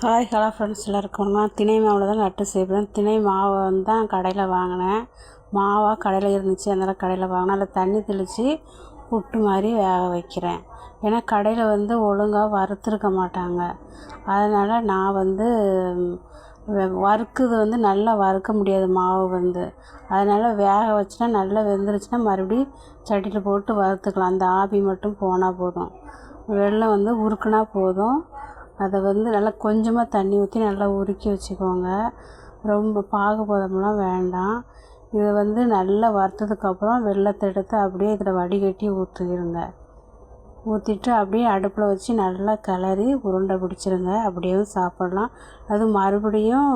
Hi hello friends எல்லாருக்கும் நான் திணை மாவில் தான் லட்டு செய்வேன். திணை மாவை வந்து தான் கடையில் வாங்கினேன். மாவாக கடையில் இருந்துச்சு. அதனால் கடையில் வாங்கினேன். அதில் தண்ணி தெளித்து புட்டு மாதிரி வேக வைக்கிறேன். ஏன்னா கடையில் வந்து ஒழுங்காக வறுத்துருக்க மாட்டாங்க. அதனால் நான் வந்து வறுக்குது வந்து நல்லா வறுக்க முடியாது மாவு வந்து. அதனால் வேக வச்சுனா நல்லா வெந்துருச்சுன்னா மறுபடியும் சட்டியில் போட்டு வறுத்துக்கலாம். அந்த ஆவி மட்டும் போனால் போதும். வெள்ளம் வந்து உருக்குனா போதும். அதை வந்து நல்லா கொஞ்சமாக தண்ணி ஊற்றி நல்லா உருக்கி வச்சுக்கோங்க. ரொம்ப பாகுபதம்லாம் வேண்டாம். இதை வந்து நல்லா வறுத்ததுக்கப்புறம் வெள்ளத்தை எடுத்து அப்படியே இதில் வடிகட்டி ஊற்றிடுங்க ஊற்றிட்டு அப்படியே அடுப்பில் வச்சு நல்லா கிளறி உருண்டை பிடிச்சிருங்க. அப்படியே சாப்பிட்லாம். அது மறுபடியும்